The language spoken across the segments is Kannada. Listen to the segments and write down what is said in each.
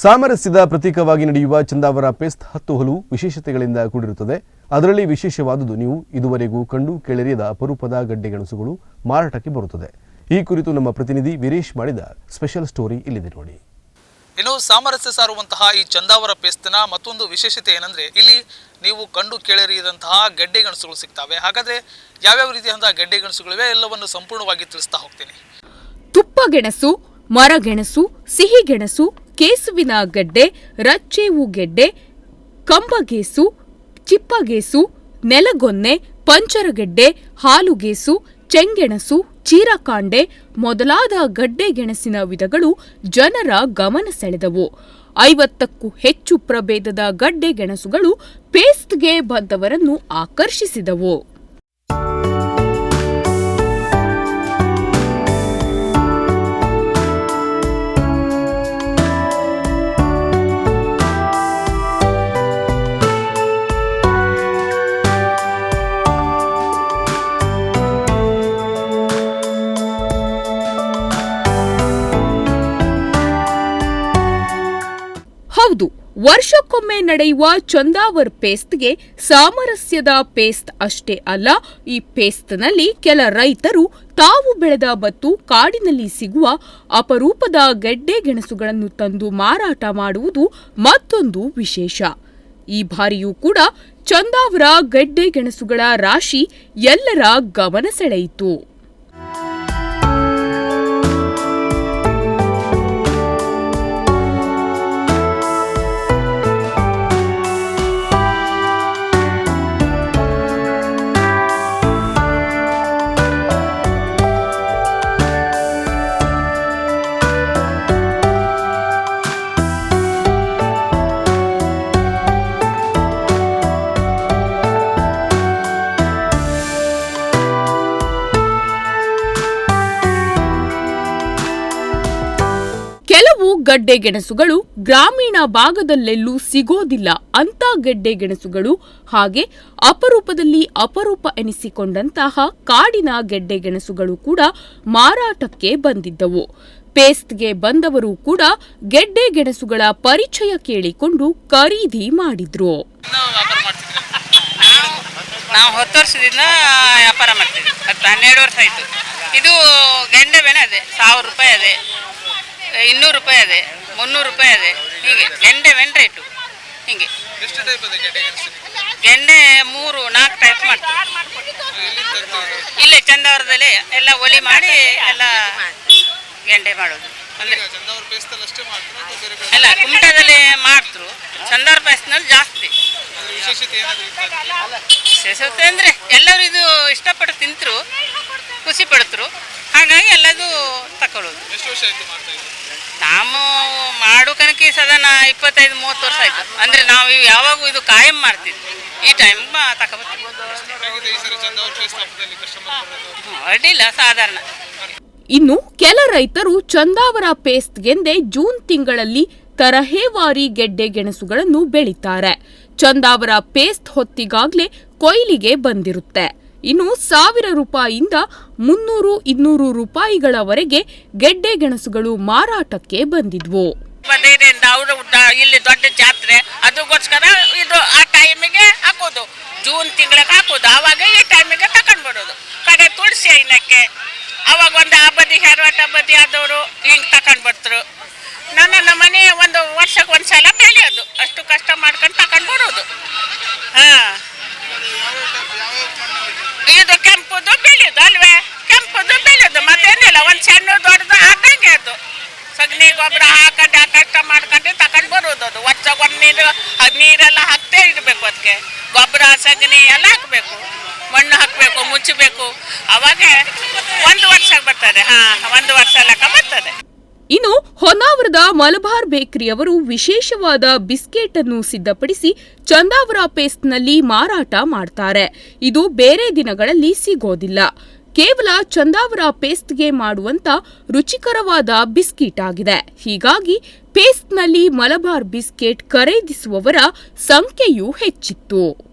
ಸಾಮರಸ್ಯದ ಪ್ರತೀಕವಾಗಿ ನಡೆಯುವ ಚಂದಾವರ ಪೇಸ್ಟ್ ಹತ್ತು ಹಲವು ವಿಶೇಷತೆಗಳಿಂದ ಕೂಡಿರುತ್ತದೆ. ಅದರಲ್ಲಿ ವಿಶೇಷವಾದುದು ನೀವು ಇದುವರೆಗೂ ಕಂಡು ಕೇಳರಿಯದ ಅಪರೂಪದ ಗಡ್ಡೆ ಗೆಣಸುಗಳು ಮಾರಾಟಕ್ಕೆ ಬರುತ್ತದೆ. ಈ ಕುರಿತು ನಮ್ಮ ಪ್ರತಿನಿಧಿ ವೀರೇಶ್ ಮಾಡಿದ ಸ್ಪೆಷಲ್ ಸ್ಟೋರಿ ಇಲ್ಲಿದೆ ನೋಡಿ. ಇನ್ನು ಸಾಮರಸ್ಯ ಸಾರುವಂತಹ ಈ ಚಂದಾವರ ಪೇಸ್ತನ ಮತ್ತೊಂದು ವಿಶೇಷತೆ ಏನಂದ್ರೆ ಇಲ್ಲಿ ನೀವು ಕಂಡು ಕೇಳರಿಯದಂತಹ ಗೆಡ್ಡೆ ಗಣಸುಗಳು ಸಿಗ್ತವೆ. ಹಾಗಾದ್ರೆ ಯಾವ್ಯಾವ ರೀತಿಯಂತಹ ಗೆಡ್ಡೆ ಗೆಣಸುಗಳಿವೆ ಎಲ್ಲವನ್ನು ಸಂಪೂರ್ಣವಾಗಿ ತಿಳಿಸ್ತಾ ಹೋಗ್ತೀನಿ. ತುಪ್ಪ ಗೆಣಸು ಮರಗೆಣಸು ಸಿಹಿಗೆಣಸು ಕೇಸುವಿನ ಗಡ್ಡೆ, ರಚ್ಚೇವು ಗೆಡ್ಡೆ, ಕಂಬಗೇಸು, ಚಿಪ್ಪಗೇಸು, ನೆಲಗೊನ್ನೆ, ಪಂಚರಗೆಡ್ಡೆ, ಹಾಲುಗೇಸು, ಚೆಂಗೆಣಸು, ಚೀರಕಾಂಡೆ ಮೊದಲಾದ ಗಡ್ಡೆ ಗೆಣಸಿನ ವಿಧಗಳು ಜನರ ಗಮನ ಸೆಳೆದವು. ಐವತ್ತಕ್ಕೂ ಹೆಚ್ಚು ಪ್ರಭೇದದ ಗಡ್ಡೆ ಗೆಣಸುಗಳು ಪೇಸ್ಟ್ಗೆ ಬಂದವರನ್ನು ಆಕರ್ಷಿಸಿದವು. ಹೌದು, ವರ್ಷಕ್ಕೊಮ್ಮೆ ನಡೆಯುವ ಚಂದಾವರ್ ಪೇಸ್ಟ್ಗೆ ಸಾಮರಸ್ಯದ ಪೇಸ್ಟ್ ಅಷ್ಟೇ ಅಲ್ಲ, ಈ ಪೇಸ್ಟ್ನಲ್ಲಿ ಕೆಲ ರೈತರು ತಾವು ಬೆಳೆದ ಮತ್ತು ಕಾಡಿನಲ್ಲಿ ಸಿಗುವ ಅಪರೂಪದ ಗೆಡ್ಡೆ ಗೆಣಸುಗಳನ್ನು ತಂದು ಮಾರಾಟ ಮಾಡುವುದು ಮತ್ತೊಂದು ವಿಶೇಷ. ಈ ಬಾರಿಯೂ ಕೂಡ ಚಂದಾವರ ಗೆಡ್ಡೆ ಗೆಣಸುಗಳ ರಾಶಿ ಎಲ್ಲರ ಗಮನ ಸೆಳೆಯಿತು. ಗಡ್ಡೆ ಗೆಣಸುಗಳು ಗ್ರಾಮೀಣ ಭಾಗದಲ್ಲೆಲ್ಲೂ ಸಿಗೋದಿಲ್ಲ. ಅಂತ ಗೆಡ್ಡೆ ಗೆಣಸುಗಳು ಹಾಗೆ ಅಪರೂಪದಲ್ಲಿ ಅಪರೂಪ ಎನಿಸಿಕೊಂಡಂತಹ ಕಾಡಿನ ಗೆಡ್ಡೆ ಗೆಣಸುಗಳು ಕೂಡ ಮಾರಾಟಕ್ಕೆ ಬಂದಿದ್ದವು. ಪೇಸ್ಟ್ಗೆ ಬಂದವರು ಕೂಡ ಗೆಡ್ಡೆ ಗೆಣಸುಗಳ ಪರಿಚಯ ಕೇಳಿಕೊಂಡು ಖರೀದಿ ಮಾಡಿದ್ರು. ನಾವು ಹತ್ತು ವರ್ಷದಿಂದ ವ್ಯಾಪಾರ ಮಾಡ್ತೀವಿ ಹತ್ತು ಹನ್ನೆರಡು ವರ್ಷ ಆಯಿತು. ಇದು ಗೆಂಡೆ ಬೆಳೆ ಅದೇ, ಸಾವಿರ ರೂಪಾಯಿ ಅದೇ. ಇನ್ನೂರು ರೂಪಾಯಿ ಅದೇ ಮುನ್ನೂರು ರೂಪಾಯಿ ಅದೇ. ಹೀಗೆ ಗೆಂಡೆ ಬೆಂಡೆ ರೇಟು ಹೀಗೆ. ಗೆಂಡೆ ಮೂರು ನಾಲ್ಕು ಟೈಪ್ ಮಾಡ್ತೀವಿ. ಇಲ್ಲೇ ಚಂದವರದಲ್ಲಿ ಎಲ್ಲ ಒಲಿ ಮಾಡಿ ಎಲ್ಲ ಗೆಂಡೆ ಮಾಡೋದು. ಅಂದರೆ ಮಾಡ್ತಾರೆ ಎಲ್ಲ ಕುಮಟದಲ್ಲಿ ಮಾಡ್ತರು. ಚಂದವರ ಪೇಸ್ನಲ್ಲಿ ಜಾಸ್ತಿ. ವಿಶೇಷತೆ ಅಂದರೆ ಎಲ್ಲರೂ ಇದು ಇಷ್ಟಪಟ್ಟು ತಿಂತರು ಖುಷಿ ಪಡ್ತರು. ಹಾಗಾಗಿ ಎಲ್ಲದು ತಗೊಳ್ಳೋದು ಎಷ್ಟು ವರ್ಷ ಆಯ್ತು ಮಾಡ್ತಾ ನಾವು ಮಾಡೋ ಕನಕಿ ಸದನ ಇಪ್ಪತ್ತೈದು ಮೂವತ್ತು ವರ್ಷ ಆಯ್ತು. ಅಂದ್ರೆ ನಾವು ಇವು ಯಾವಾಗೂ ಇದು ಕಾಯಂ ಮಾಡ್ತಿದ್ವಿ ಈ ಟೈಮ್ ತಗೊಬರ್ತೀವಿ ಹೇಗಿದೆ ಈ ಸರಿ ಕಸ್ಟಮರ್ ಬರೋದು ಅಡ್ಡಿಲ್ಲ ಸಾಧಾರಣ. ಇನ್ನು ಕೆಲ ರೈತರು ಚಂದಾವರ ಪೇಸ್ಟ್ಗೆಂದೇ ಜೂನ್ ತಿಂಗಳಲ್ಲಿ ತರಹೇವಾರಿ ಗೆಡ್ಡೆ ಗೆಣಸುಗಳನ್ನು ಬೆಳೀತಾರೆ. ಚಂದಾವರ ಪೇಸ್ಟ್ ಹೊತ್ತಿಗಾಗ್ಲೇ ಕೊಯ್ಲಿಗೆ ಬಂದಿರುತ್ತೆ. ಇನ್ನು ಸಾವಿರ ರೂಪಾಯಿಯಿಂದ ಮುನ್ನೂರು, ಇನ್ನೂರು ರೂಪಾಯಿಗಳವರೆಗೆ ಗೆಡ್ಡೆ ಗೆಣಸುಗಳು ಮಾರಾಟಕ್ಕೆ ಬಂದಿದ್ವು. ಬಂದಿದ್ದರಿಂದ ಅವರು ಇಲ್ಲಿ ದೊಡ್ಡ ಜಾತ್ರೆ. ಅದಕ್ಕೋಸ್ಕರ ಇದು ಆ ಟೈಮಿಗೆ ಹಾಕೋದು. ಜೂನ್ ತಿಂಗಳಿಗೆ ಹಾಕೋದು. ಆವಾಗ ಈ ಟೈಮಿಗೆ ತಗೊಂಡು ಬರೋದು ಕಡೆ ತುಳಸಿ ಐನಕ್ಕೆ ಅವಾಗ ಒಂದು ಆ ಬದಿ, ಹೆರವಟ ಬದಿ ಆದವರು ಹಿಂಗೆ ತಗೊಂಡು ಬರ್ತರು ನನ್ನ ನಮ್ಮ ಮನೆ ಒಂದು ವರ್ಷಕ್ಕೆ ಒಂದು ಸಲ ಬೆಳೆಯೋದು ಅಷ್ಟು ಕಷ್ಟ ಮಾಡ್ಕೊಂಡು ತಗೊಂಡು ಬರೋದು ಹಾಂ ಇದು ಕೆಂಪುದು ಬೆಳೆಯೋದು ಅಲ್ವೇ ಕೆಂಪುದು ಬೆಳೆಯೋದು ಮತ್ತೇನಿಲ್ಲ ಒಂದು ಸಣ್ಣ ದೊಡ್ಡದು ಹಾಕಂಗೆ ಅದು. ಸಗಣಿ ಗೊಬ್ಬರ ಹಾಕೊಂಡು ಕಷ್ಟ ಮಾಡ್ಕೊಂಡು ತಗೊಂಡು ಬರೋದು ಅದು. ಒಚ್ಚ ನೀರು ನೀರೆಲ್ಲ ಹಾಕ್ತೇ ಇರಬೇಕು ಅದಕ್ಕೆ ಗೊಬ್ಬರ, ಸಗಣಿ ಎಲ್ಲ ಹಾಕಬೇಕು. ಮಣ್ಣು ಹಾಕಬೇಕು, ಮುಚ್ಚಬೇಕು. ಅವಾಗ ಒಂದು ವರ್ಷ ಬರ್ತದೆ. ಹಾ, ಒಂದು ವರ್ಷ ಲೆಕ್ಕ ಬರ್ತದೆ. ಇನ್ನು ಹೊನ್ನಾವರದ ಮಲಬಾರ್ ಬೇಕರಿಯವರು ವಿಶೇಷವಾದ ಬಿಸ್ಕೆಟ್ ಅನ್ನು ಸಿದ್ಧಪಡಿಸಿ ಚಂದಾವರ ಪೇಸ್ಟ್ನಲ್ಲಿ ಮಾರಾಟ ಮಾಡ್ತಾರೆ. ಇದು ಬೇರೆ ದಿನಗಳಲ್ಲಿ ಸಿಗೋದಿಲ್ಲ. ಕೇವಲ ಚಂದಾವರ ಪೇಸ್ಟ್ಗೆ ಮಾಡುವಂತ ರುಚಿಕರವಾದ ಬಿಸ್ಕಿಟ್ ಆಗಿದೆ. ಹೀಗಾಗಿ ಪೇಸ್ಟ್ನಲ್ಲಿ ಮಲಬಾರ್ ಬಿಸ್ಕೆಟ್ ಖರೀದಿಸುವವರ ಸಂಖ್ಯೆಯೂ ಹೆಚ್ಚಿತ್ತು.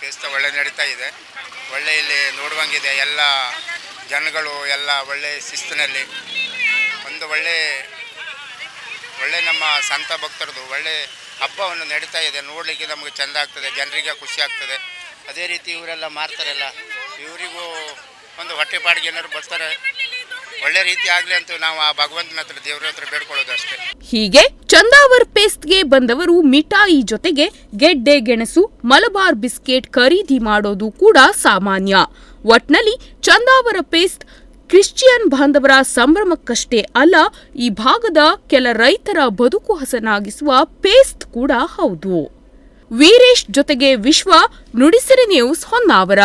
ದೇವಸ್ಥಾನ ಒಳ್ಳೆ ನಡೀತಾ ಇದೆ. ಒಳ್ಳೆ ಇಲ್ಲಿ ನೋಡುವಂಗಿದೆ ಎಲ್ಲ ಜನಗಳು, ಎಲ್ಲ ಒಳ್ಳೆ ಶಿಸ್ತಿನಲ್ಲಿ. ಒಂದು ಒಳ್ಳೆ ಒಳ್ಳೆ ನಮ್ಮ ಸಂತ ಭಕ್ತರದು ಒಳ್ಳೆ ಹಬ್ಬವನ್ನು ನಡೀತಾ ಇದೆ. ನೋಡಲಿಕ್ಕೆ ನಮಗೆ ಚೆಂದ ಆಗ್ತದೆ, ಜನರಿಗೆ ಖುಷಿ ಆಗ್ತದೆ. ಅದೇ ರೀತಿ ಇವರೆಲ್ಲ ಮಾರ್ತಾರಲ್ಲ ಇವರಿಗೂ ಒಂದು ಹೊಟ್ಟೆಪಾಡಿಗೆ ಏನಾದ್ರು ಬರ್ತಾರೆ. ಒಳ್ಳೆ ರೀತಿ ಆಗಲಿ ಅಂತ ನಾವು ಆ ಭಗವಂತನ ಹತ್ರ, ದೇವರ ಹತ್ರ ಬೇಡ್ಕೊಳ್ಳೋದು ಅಷ್ಟೇ. ಹೀಗೆ ಚಂದಾವರ್ ಪೇಸ್ಟ್ಗೆ ಬಂದವರು ಮಿಠಾಯಿ ಜೊತೆಗೆ ಗೆಡ್ಡೆ ಗೆಣಸು, ಮಲಬಾರ್ ಬಿಸ್ಕೆಟ್ ಖರೀದಿ ಮಾಡೋದು ಕೂಡ ಸಾಮಾನ್ಯ. ಒಟ್ನಲ್ಲಿ ಚಂದಾವರ ಪೇಸ್ಟ್ ಕ್ರಿಶ್ಚಿಯನ್ ಬಾಂಧವರ ಸಂಭ್ರಮಕ್ಕಷ್ಟೇ ಅಲ್ಲ, ಈ ಭಾಗದ ಕೆಲ ರೈತರ ಬದುಕು ಹಸನಾಗಿಸುವ ಪೇಸ್ಟ್ ಕೂಡ ಹೌದು. ವೀರೇಶ್ ಜೊತೆಗೆ ವಿಶ್ವ ನುಡಿಸಿರಿ ನ್ಯೂಸ್ ಹೊನ್ನಾವರ.